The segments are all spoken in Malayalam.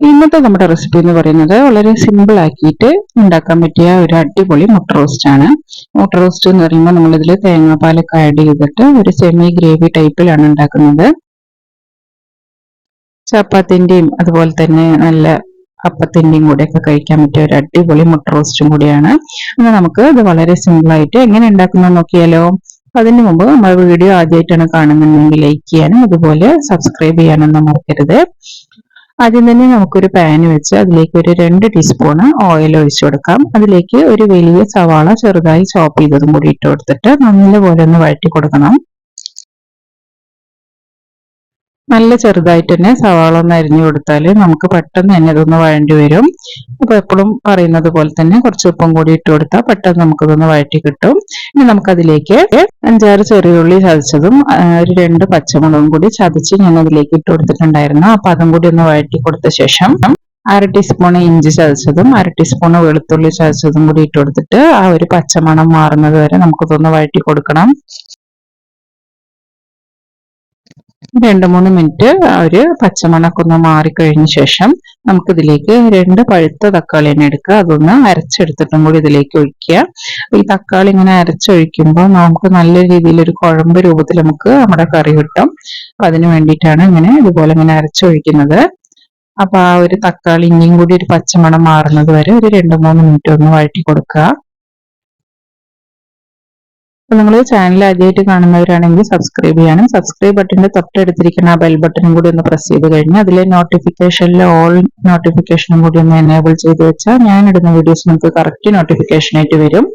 ഇന്നത്തെ നമ്മുടെ റെസിപ്പി എന്ന് പറയുന്നത് വളരെ സിമ്പിൾ ആക്കിയിട്ട് ഉണ്ടാക്കാൻ പറ്റിയ ഒരു അടിപൊളി മുട്ട റോസ്റ്റ് ആണ്. മുട്ട റോസ്റ്റ് എന്ന് പറയുമ്പോൾ നമ്മളിതിൽ തേങ്ങാപ്പാലൊക്കെ ആഡ് ചെയ്തിട്ട് ഒരു സെമി ഗ്രേവി ടൈപ്പിലാണ് ഉണ്ടാക്കുന്നത്. ചപ്പാത്തിന്റെയും അതുപോലെ തന്നെ നല്ല അപ്പത്തിന്റെയും കൂടെയൊക്കെ കഴിക്കാൻ പറ്റിയ ഒരു അടിപൊളി മുട്ട റോസ്റ്റും കൂടിയാണ്. എന്നാൽ നമുക്ക് ഇത് വളരെ സിമ്പിൾ ആയിട്ട് എങ്ങനെ ഉണ്ടാക്കുന്നത് നോക്കിയാലോ? അതിന് മുമ്പ് നമ്മൾ വീഡിയോ ആദ്യമായിട്ടാണ് കാണുന്നുണ്ടെങ്കിൽ ലൈക്ക് ചെയ്യാനും അതുപോലെ സബ്സ്ക്രൈബ് ചെയ്യാനൊന്നും മറക്കരുത്. ആദ്യം തന്നെ നമുക്കൊരു പാൻ വെച്ച് അതിലേക്ക് ഒരു രണ്ട് ടീസ്പൂൺ ഓയിൽ ഒഴിച്ചു കൊടുക്കാം. അതിലേക്ക് ഒരു വലിയ സവാള ചെറുതായി ചോപ്പ് ചെയ്തതും കൂടി ഇട്ട് കൊടുത്തിട്ട് നല്ലപോലെ ഒന്ന് വഴറ്റി കൊടുക്കണം. നല്ല ചെറുതായിട്ട് തന്നെ സവാള ഒന്ന് അരിഞ്ഞു കൊടുത്താൽ നമുക്ക് പെട്ടെന്ന് തന്നെ ഇതൊന്ന് വഴണ്ടി വരും. അപ്പൊ എപ്പോഴും പറയുന്നത് പോലെ തന്നെ കുറച്ച് ഉപ്പും കൂടി ഇട്ട് കൊടുത്താൽ പെട്ടെന്ന് നമുക്കിതൊന്ന് വഴറ്റി കിട്ടും. ഇനി നമുക്കതിലേക്ക് അഞ്ചാറ് ചെറിയുള്ളി ചതച്ചതും ഒരു രണ്ട് പച്ചമുളകും കൂടി ചതച്ച് ഞാൻ അതിലേക്ക് ഇട്ട് കൊടുത്തിട്ടുണ്ടായിരുന്നു. അപ്പൊ അതും കൂടി ഒന്ന് വഴറ്റി കൊടുത്ത ശേഷം അര ടീസ്പൂൺ ഇഞ്ചി ചതച്ചതും അര ടീസ്പൂൺ വെളുത്തുള്ളി ചതച്ചതും കൂടി ഇട്ട് കൊടുത്തിട്ട് ആ ഒരു പച്ചമണം മാറുന്നത് വരെ നമുക്കിതൊന്ന് വഴറ്റി കൊടുക്കണം. രണ്ട് മൂന്ന് മിനിറ്റ് ഒരു പച്ചമണൊക്കെ ഒന്ന് മാറിക്കഴിഞ്ഞ ശേഷം നമുക്ക് ഇതിലേക്ക് രണ്ട് പഴുത്ത തക്കാളി തന്നെ എടുക്കുക. അതൊന്ന് അരച്ചെടുത്തിട്ടും കൂടി ഇതിലേക്ക് ഒഴിക്കുക. ഈ തക്കാളി ഇങ്ങനെ അരച്ചൊഴിക്കുമ്പോൾ നമുക്ക് നല്ല രീതിയിൽ ഒരു കുഴമ്പ് രൂപത്തിൽ നമുക്ക് നമ്മുടെ കറി കിട്ടും. അപ്പൊ അതിന് വേണ്ടിയിട്ടാണ് ഇങ്ങനെ ഇതുപോലെ ഇങ്ങനെ അരച്ചൊഴിക്കുന്നത്. അപ്പൊ ആ ഒരു തക്കാളി ഇനിയും കൂടി ഒരു പച്ചമണം മാറുന്നത് വരെ ഒരു രണ്ട് മൂന്ന് മിനിറ്റ് ഒന്ന് വഴറ്റി കൊടുക്കുക. അപ്പൊ നിങ്ങൾ ചാനൽ ആദ്യമായിട്ട് കാണുന്നവരാണെങ്കിൽ സബ്സ്ക്രൈബ് ചെയ്യാനും സബ്സ്ക്രൈബ് ബട്ടന്റെ തൊട്ടടുത്തിരിക്കുന്ന ആ ബെൽ ബട്ടണും കൂടി ഒന്ന് പ്രസ് ചെയ്ത് കഴിഞ്ഞാൽ അതിലെ നോട്ടിഫിക്കേഷനിലെ ഓൾ നോട്ടിഫിക്കേഷനും കൂടി ഒന്ന് എനേബിൾ ചെയ്ത് വെച്ചാൽ ഞാൻ ഇടുന്ന വീഡിയോസ് നമുക്ക് കറക്റ്റ് നോട്ടിഫിക്കേഷൻ ആയിട്ട് വരും.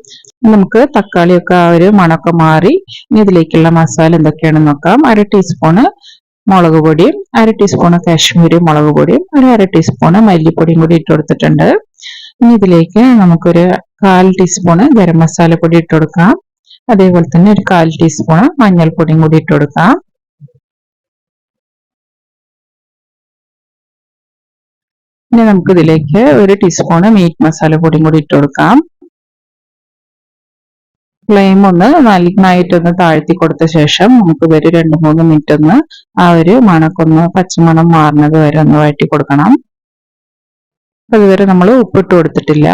നമുക്ക് തക്കാളിയൊക്കെ ആ ഒരു മണമൊക്കെ മാറി ഇനി ഇതിലേക്കുള്ള മസാല എന്തൊക്കെയാണെന്ന് നോക്കാം. അര ടീസ്പൂണ് മുളക് പൊടിയും അര ടീസ്പൂണ് കാശ്മീരി മുളക് പൊടിയും ഒരു അര ടീസ്പൂണ് മല്ലിപ്പൊടിയും കൂടി ഇട്ട് കൊടുത്തിട്ടുണ്ട്. ഇനി ഇതിലേക്ക് നമുക്കൊരു കാൽ ടീസ്പൂണ് ഗരം മസാല പൊടി ഇട്ട് കൊടുക്കാം. അതേപോലെ തന്നെ ഒരു കാൽ ടീസ്പൂൺ മഞ്ഞൾപ്പൊടിയും കൂടി ഇട്ട് കൊടുക്കാം. ഇനി നമുക്ക് ഇതിലേക്ക് ഒരു ടീസ്പൂൺ മീറ്റ് മസാല പൊടിയും കൂടി ഇട്ട് കൊടുക്കാം. ഫ്ലെയിം ഒന്ന് നന്നായിട്ടൊന്ന് താഴ്ത്തി കൊടുത്ത ശേഷം നമുക്ക് ഒരു രണ്ട് മൂന്ന് മിനിറ്റ് ഒന്ന് ആ ഒരു മണക്കൊന്ന് പച്ചമണം മാറുന്നത് വരെ ഒന്ന് വഴറ്റി കൊടുക്കണം. അതുവരെ നമ്മൾ ഉപ്പിട്ട് കൊടുത്തിട്ടില്ല.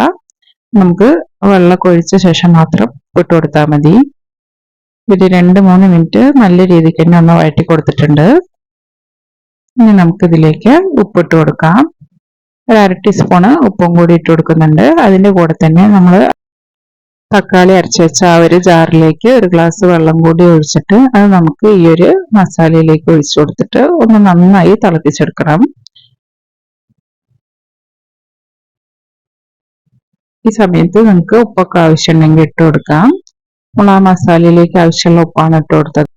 നമുക്ക് വെള്ളം ഒഴിച്ച ശേഷം മാത്രം ഉപ്പിട്ട് കൊടുത്താൽ മതി. ഒരു രണ്ട് മൂന്ന് മിനിറ്റ് നല്ല രീതിക്ക് തന്നെ ഒന്ന് വഴറ്റി കൊടുത്തിട്ടുണ്ട്. ഇനി നമുക്ക് ഇതിലേക്ക് ഉപ്പിട്ട് കൊടുക്കാം. ഒരു അര ടീസ്പൂണ് ഉപ്പും കൂടി ഇട്ട് കൊടുക്കുന്നുണ്ട്. അതിന്റെ കൂടെ തന്നെ നമ്മൾ തക്കാളി അരച്ച് വെച്ച ആ ഒരു ജാറിലേക്ക് ഒരു ഗ്ലാസ് വെള്ളം കൂടി ഒഴിച്ചിട്ട് അത് നമുക്ക് ഈ ഒരു മസാലയിലേക്ക് ഒഴിച്ചു കൊടുത്തിട്ട് ഒന്ന് നന്നായി തിളപ്പിച്ചെടുക്കണം. ഈ സമയത്ത് നിങ്ങൾക്ക് ഉപ്പൊക്കെ ആവശ്യമുണ്ടെങ്കിൽ ഇട്ട് കൊടുക്കാം. നമ്മൾ ആ മസാലയിലേക്ക് ആവശ്യമുള്ള ഉപ്പാണ് ഇട്ട് കൊടുത്തത്.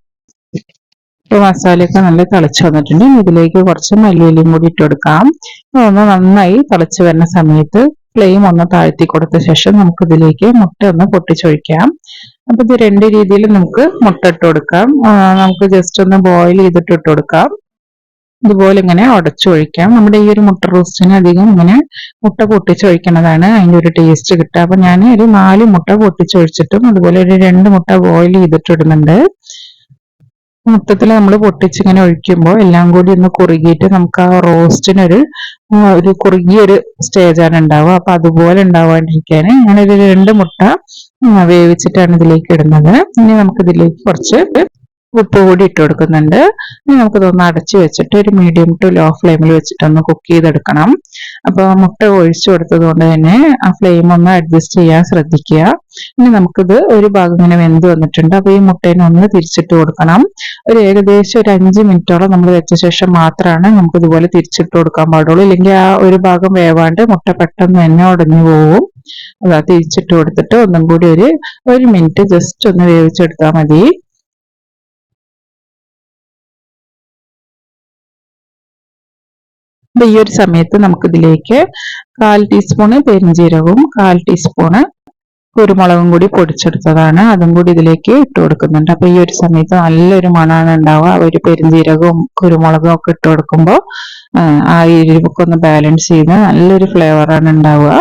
ഇപ്പൊ മസാലയൊക്കെ നല്ല തിളച്ച് വന്നിട്ടുണ്ട്. ഇതിലേക്ക് കുറച്ച് മല്ലിയിലും കൂടി ഇട്ട് കൊടുക്കാം. ഒന്ന് നന്നായി തിളച്ച് വരുന്ന സമയത്ത് ഫ്ലെയിം ഒന്ന് താഴ്ത്തി കൊടുത്ത ശേഷം നമുക്ക് ഇതിലേക്ക് മുട്ട ഒന്ന് പൊട്ടിച്ചൊഴിക്കാം. അപ്പൊ ഇത് രണ്ട് രീതിയിൽ നമുക്ക് മുട്ട ഇട്ട് കൊടുക്കാം. നമുക്ക് ജസ്റ്റ് ഒന്ന് ബോയിൽ ചെയ്തിട്ട് ഇട്ട് കൊടുക്കാം. ഇതുപോലെ ഇങ്ങനെ ഉടച്ചൊഴിക്കാം നമ്മുടെ ഈ ഒരു മുട്ട റോസ്റ്റിന് അധികം ഇങ്ങനെ മുട്ട പൊട്ടിച്ചൊഴിക്കുന്നതാണ് അതിന്റെ ഒരു ടേസ്റ്റ് കിട്ടുക. അപ്പം ഞാൻ ഒരു നാല് മുട്ട പൊട്ടിച്ചൊഴിച്ചിട്ടും അതുപോലെ ഒരു രണ്ട് മുട്ട ബോയിൽ ചെയ്തിട്ടിടുന്നുണ്ട്. മൊത്തത്തിൽ നമ്മൾ പൊട്ടിച്ചിങ്ങനെ ഒഴിക്കുമ്പോൾ എല്ലാം കൂടി ഒന്ന് കുറുകിയിട്ട് നമുക്ക് ആ റോസ്റ്റിനൊരു ഒരു കുറുകിയൊരു സ്റ്റേജാണ് ഉണ്ടാവുക. അപ്പം അതുപോലെ ഉണ്ടാവാണ്ടിരിക്കാൻ ഞാനൊരു രണ്ട് മുട്ട വേവിച്ചിട്ടാണ് ഇതിലേക്ക് ഇടുന്നത്. ഇനി നമുക്കിതിലേക്ക് കുറച്ച് ഉപ്പ് കൂടി ഇട്ട് കൊടുക്കുന്നുണ്ട്. ഇനി നമുക്കിതൊന്ന് അടച്ചു വെച്ചിട്ട് ഒരു മീഡിയം ടു ലോ ഫ്ലെയിമിൽ വെച്ചിട്ടൊന്ന് കുക്ക് ചെയ്തെടുക്കണം. അപ്പോൾ മുട്ട ഒഴിച്ചു കൊടുത്തത് കൊണ്ട് തന്നെ ആ ഫ്ലെയിം ഒന്ന് അഡ്ജസ്റ്റ് ചെയ്യാൻ ശ്രദ്ധിക്കുക. ഇനി നമുക്കിത് ഒരു ഭാഗം ഇങ്ങനെ വെന്ത് വന്നിട്ടുണ്ട്. അപ്പോൾ ഈ മുട്ടേനെ ഒന്ന് തിരിച്ചിട്ട് കൊടുക്കണം. ഒരു ഏകദേശം ഒരു അഞ്ച് മിനിറ്റോളം നമ്മൾ വെച്ച ശേഷം മാത്രമാണ് നമുക്ക് ഇതുപോലെ തിരിച്ചിട്ട് കൊടുക്കാൻ പാടുള്ളൂ. ഇല്ലെങ്കിൽ ആ ഒരു ഭാഗം വേവാണ്ട് മുട്ട പെട്ടെന്ന് തന്നെ ഉടഞ്ഞു പോവും. അതാ തിരിച്ചിട്ട് കൊടുത്തിട്ട് ഒന്നും കൂടി ഒരു ഒരു മിനിറ്റ് ജസ്റ്റ് ഒന്ന് വേവിച്ചെടുത്താൽ മതി. അപ്പൊ ഈ ഒരു സമയത്ത് നമുക്കിതിലേക്ക് കാൽ ടീസ്പൂണ് പെരുംജീരകവും കാൽ ടീസ്പൂണ് കുരുമുളകും കൂടി പൊടിച്ചെടുത്തതാണ്. അതും കൂടി ഇതിലേക്ക് ഇട്ട് കൊടുക്കുന്നുണ്ട്. അപ്പൊ ഈ ഒരു സമയത്ത് നല്ലൊരു മണമാണ് ഉണ്ടാവുക. ആ ഒരു പെരുംജീരകവും കുരുമുളകും ഒക്കെ ഇട്ട് കൊടുക്കുമ്പോൾ ആ എരിവൊക്കെ ഒന്ന് ബാലൻസ് ചെയ്ത് നല്ലൊരു ഫ്ലേവറാണ് ഉണ്ടാവുക.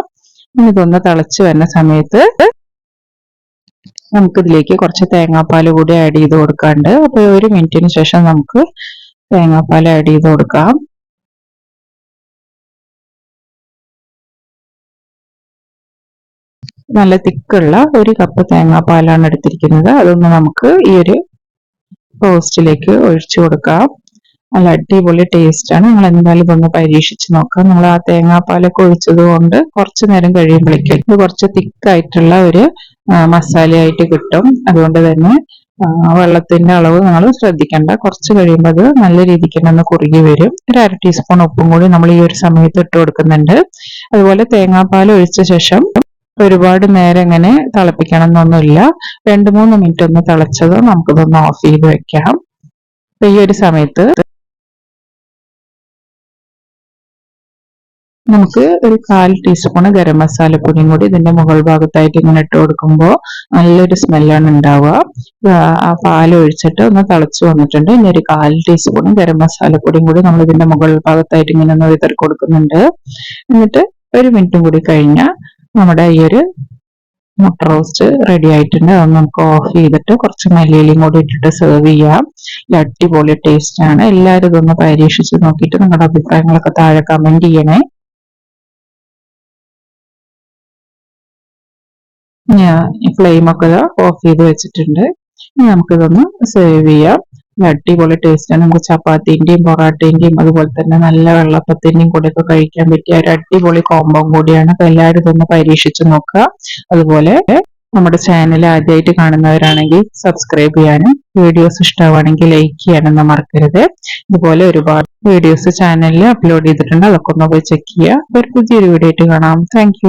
ഇതൊന്ന് തിളച്ച് വരുന്ന സമയത്ത് നമുക്കിതിലേക്ക് കുറച്ച് തേങ്ങാപ്പാൽ കൂടി ആഡ് ചെയ്ത് കൊടുക്കാണ്ട്. അപ്പൊ ഒരു മിനിറ്റിന് ശേഷം നമുക്ക് തേങ്ങാപ്പാൽ ആഡ് ചെയ്ത് കൊടുക്കാം. നല്ല തിക്കുള്ള ഒരു കപ്പ് തേങ്ങാപ്പാലാണ് എടുത്തിരിക്കുന്നത്. അതൊന്ന് നമുക്ക് ഈ ഒരു റോസ്റ്റിലേക്ക് ഒഴിച്ചു കൊടുക്കാം. നല്ല അടിപൊളി ടേസ്റ്റ് ആണ്. നിങ്ങൾ എന്തായാലും ഇതൊന്ന് പരീക്ഷിച്ച് നോക്കാം. നമ്മൾ ആ തേങ്ങാപ്പാലൊക്കെ ഒഴിച്ചത് കൊണ്ട് കുറച്ചു നേരം കഴിയുമ്പോഴേക്കും ഇത് കുറച്ച് തിക്കായിട്ടുള്ള ഒരു മസാലയായിട്ട് കിട്ടും. അതുകൊണ്ട് തന്നെ വെള്ളത്തിന്റെ അളവ് നിങ്ങൾ ശ്രദ്ധിക്കേണ്ട. കുറച്ച് കഴിയുമ്പോൾ അത് നല്ല രീതിക്ക് തന്നെ ഒന്ന് കുറുകി വരും. ഒരു അര ടീസ്പൂൺ ഉപ്പും കൂടി നമ്മൾ ഈ ഒരു സമയത്ത് ഇട്ട് കൊടുക്കുന്നുണ്ട്. അതുപോലെ തേങ്ങാപ്പാൽ ഒഴിച്ച ശേഷം ഒരുപാട് നേരം ഇങ്ങനെ തിളപ്പിക്കണം എന്നൊന്നുമില്ല രണ്ട് മൂന്ന് മിനിറ്റ് ഒന്ന് തിളച്ചത് നമുക്കിതൊന്ന് ഓഫ് ചെയ്ത് വെക്കാം. ഈ ഒരു സമയത്ത് നമുക്ക് ഒരു കാൽ ടീസ്പൂൺ ഗരം മസാലപ്പൊടിയും കൂടി ഇതിന്റെ മുകൾ ഭാഗത്തായിട്ട് ഇങ്ങനെ ഇട്ട് കൊടുക്കുമ്പോൾ നല്ലൊരു സ്മെല്ലാണ് ഉണ്ടാവുക ആ പാൽ ഒഴിച്ചിട്ട് ഒന്ന് തിളച്ചു വന്നിട്ടുണ്ട്. ഇനി ഒരു കാൽ ടീസ്പൂൺ ഗരം മസാലപ്പൊടിയും കൂടി നമ്മൾ ഇതിന്റെ മുകൾ ഭാഗത്തായിട്ട് ഇങ്ങനെ ഒന്ന് വിതറി കൊടുക്കുന്നുണ്ട്. എന്നിട്ട് ഒരു മിനിറ്റും കൂടി കഴിഞ്ഞാൽ നമ്മുടെ ഈ ഒരു മുട്ട റോസ്റ്റ് റെഡി ആയിട്ടുണ്ട്. അത് നമുക്ക് ഓഫ് ചെയ്തിട്ട് കുറച്ച് മല്ലിയിലും കൂടി ഇട്ടിട്ട് സെർവ് ചെയ്യാം. അടിപൊളി ടേസ്റ്റ് ആണ്. എല്ലാവരും ഇതൊന്ന് പരീക്ഷിച്ച് നോക്കിയിട്ട് നിങ്ങളുടെ അഭിപ്രായങ്ങളൊക്കെ താഴെ കമന്റ് ചെയ്യണേ. ഫ്ലെയിമൊക്കെ ഓഫ് ചെയ്ത് വെച്ചിട്ടുണ്ട്. ഇനി നമുക്കിതൊന്ന് സേവ് ചെയ്യാം. അടിപൊളി ടേസ്റ്റാണ് നമുക്ക് ചപ്പാത്തിന്റെയും പൊറാട്ടേന്റെയും അതുപോലെ തന്നെ നല്ല വെള്ളപ്പത്തിന്റെയും കൂടെ ഒക്കെ കഴിക്കാൻ പറ്റിയ ഒരു അടിപൊളി കോംബോ കൂടിയാണ്. അപ്പൊ എല്ലാവരും ഇതൊന്ന് പരീക്ഷിച്ച് നോക്കുക. അതുപോലെ നമ്മുടെ ചാനൽ ആദ്യമായിട്ട് കാണുന്നവരാണെങ്കിൽ സബ്സ്ക്രൈബ് ചെയ്യാനും വീഡിയോസ് ഇഷ്ടമാണെങ്കിൽ ലൈക്ക് ചെയ്യാനൊന്നും മറക്കരുത്. ഇതുപോലെ ഒരുപാട് വീഡിയോസ് ചാനലിൽ അപ്ലോഡ് ചെയ്തിട്ടുണ്ട്. അതൊക്കെ ഒന്ന് പോയി ചെക്ക് ചെയ്യുക. ഒരു പുതിയൊരു വീഡിയോ ആയിട്ട് കാണാം. താങ്ക്